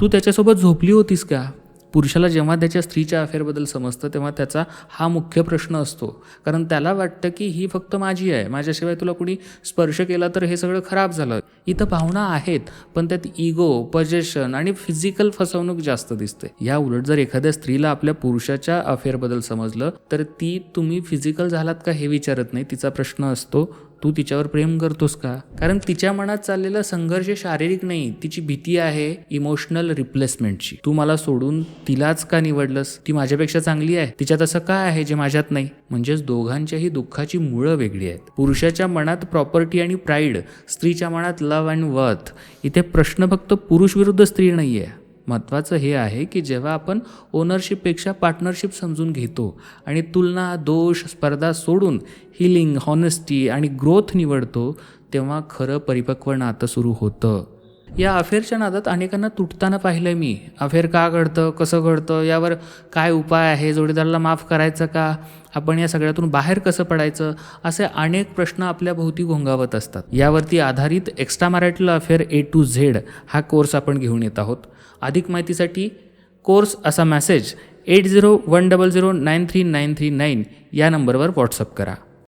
तू त्याच्यासोबत झोपली होतीस का? पुरुषाला जेव्हा त्याच्या स्त्रीच्या अफेअरबद्दल समजतं तेव्हा त्याचा हा मुख्य प्रश्न असतो. कारण त्याला वाटतं की ही फक्त माझी आहे. माझ्याशिवाय तुला कुणी स्पर्श केला तर हे सगळं खराब झालं. इथं भावना आहेत पण त्यात इगो पजेशन आणि फिजिकल फसवणूक जास्त दिसते. या उलट जर एखाद्या स्त्रीला आपल्या पुरुषाच्या अफेअरबद्दल समजलं तर ती तुम्ही फिजिकल झालात का हे विचारत नाही तिचा प्रश्न असतो. तू तिच्यावर प्रेम करतोस का? कारण तिच्या मनात चाललेला संघर्ष शारीरिक नाही तिची भीती आहे इमोशनल रिप्लेसमेंटची तू मला सोडून तिलाच का निवडलंस? ती माझ्यापेक्षा चांगली आहे. तिच्यात असं काय आहे जे माझ्यात नाही? म्हणजेच दोघांच्याही दुःखाची मुळं वेगळी आहेत. पुरुषाच्या मनात प्रॉपर्टी आणि प्राईड स्त्रीच्या मनात लव अँड वर्थ इथे प्रश्न फक्त पुरुष विरुद्ध स्त्री नाही आहे महत्त्वाचं हे आहे की जेव्हा आपण ओनरशिपपेक्षा पार्टनरशिप समजून घेतो आणि तुलना दोष स्पर्धा सोडून हिलिंग हॉनेस्टी आणि ग्रोथ निवडतो तेव्हा खरं परिपक्व नातं सुरू होतं. या अफेअरच्या नादात अनेकांना तुटताना पाहिलं मी. अफेअर का घडतं? कसं घडतं? यावर काय उपाय आहे? जोडीदाराला माफ करायचं का? आपण या सगळ्यातून बाहेर कसं पडायचं? असे अनेक प्रश्न आपल्या भोवती घोंगावत असतात. यावरती आधारित extra marital affair A to Z हा कोर्स आपण घेऊन येत आहोत. अधिक माहितीसाठी कोर्स असा message eight zero one double zero nine three nine three nine या नंबरवर व्हॉट्सअप करा.